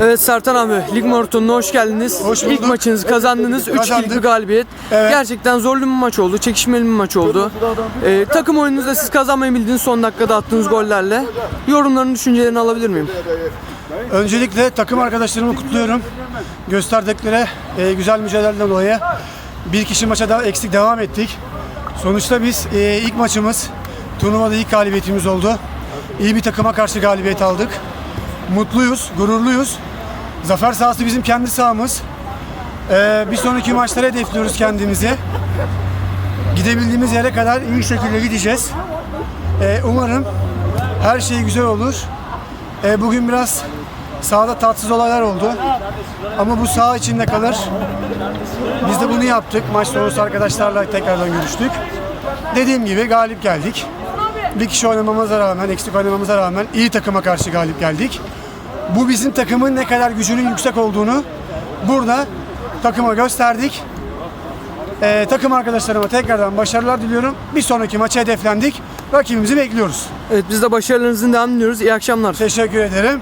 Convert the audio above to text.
Evet Sertan abi, Lig Maratonu'na hoş geldiniz. Hoş İlk bulduk. maçınızı kazandınız. 3 Kazandık. bir galibiyet. Evet. Gerçekten zorlu bir maç oldu, çekişmeli bir maç oldu. Ee, takım oyununuzda siz kazanmayı bildiniz son dakikada attığınız gollerle. Yorumlarını, düşüncelerini alabilir miyim? Öncelikle takım arkadaşlarımı kutluyorum. Gösterdikleri e, güzel mücadeleden dolayı bir kişi maça daha eksik devam ettik. Sonuçta biz e, ilk maçımız turnuvada ilk galibiyetimiz oldu. İyi bir takıma karşı galibiyet aldık. Mutluyuz, gururluyuz. Zafer sahası bizim kendi sahamız. E, bir sonraki maçlara hedefliyoruz kendimizi. Gidebildiğimiz yere kadar iyi şekilde gideceğiz. E, umarım her şey güzel olur. E, bugün biraz sahada tatsız olaylar oldu. Ama bu saha içinde kalır. Biz de bunu yaptık. Maç sonrası arkadaşlarla tekrardan görüştük. Dediğim gibi galip geldik. Bir kişi oynamamıza rağmen, eksik oynamamıza rağmen iyi takıma karşı galip geldik. Bu bizim takımın ne kadar gücünün yüksek olduğunu burada takıma gösterdik. E, takım arkadaşlarıma tekrardan başarılar diliyorum. Bir sonraki maça hedeflendik. Rakibimizi bekliyoruz. Evet biz de başarılarınızın devam diliyoruz. İyi akşamlar. Teşekkür ederim.